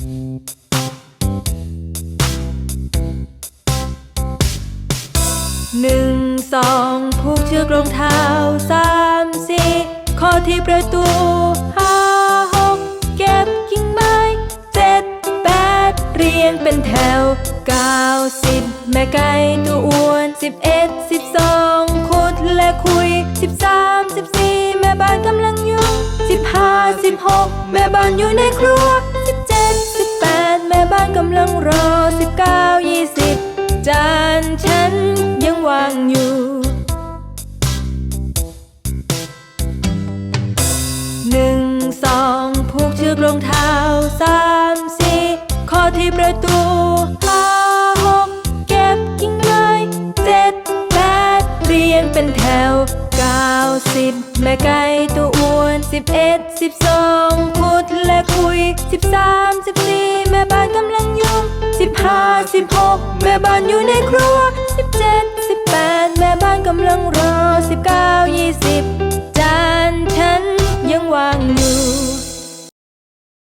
หนึ่งสองผูกเชือกรองเท้าสามสี่ข้อที่ประตูห้าหกเก็บกิ่งไม้เจ็ดแปดเรียงเป็นแถวเก้าสิบแม่ไก่ตัวอ้วนสิบเอ็ดสิบสองขุดและคุยสิบสามสิบสี่แม่บ้านกำลังยุ่งสิบห้าสิบหกแม่บ้านอยู่ในครัว จานฉันยังวางอยู่ หนึ่งสองผูกเชือกรองเท้าสามสี่ข้อที่ประตูห้าหกเก็บกิ่งไม้เจ็ดแปดเรียงเป็นแถวเก้าสิบแม่ไก่ตัวอ้วนสิบเอ็ดสิบสองขุดและคุยสิบสามสิบสี่ คราสิบหกแม่บ้านอยู่ในครัวสิบเจ็ดสิบแปดแม่บ้านกำลังรอสิบเก้ายี่สิบ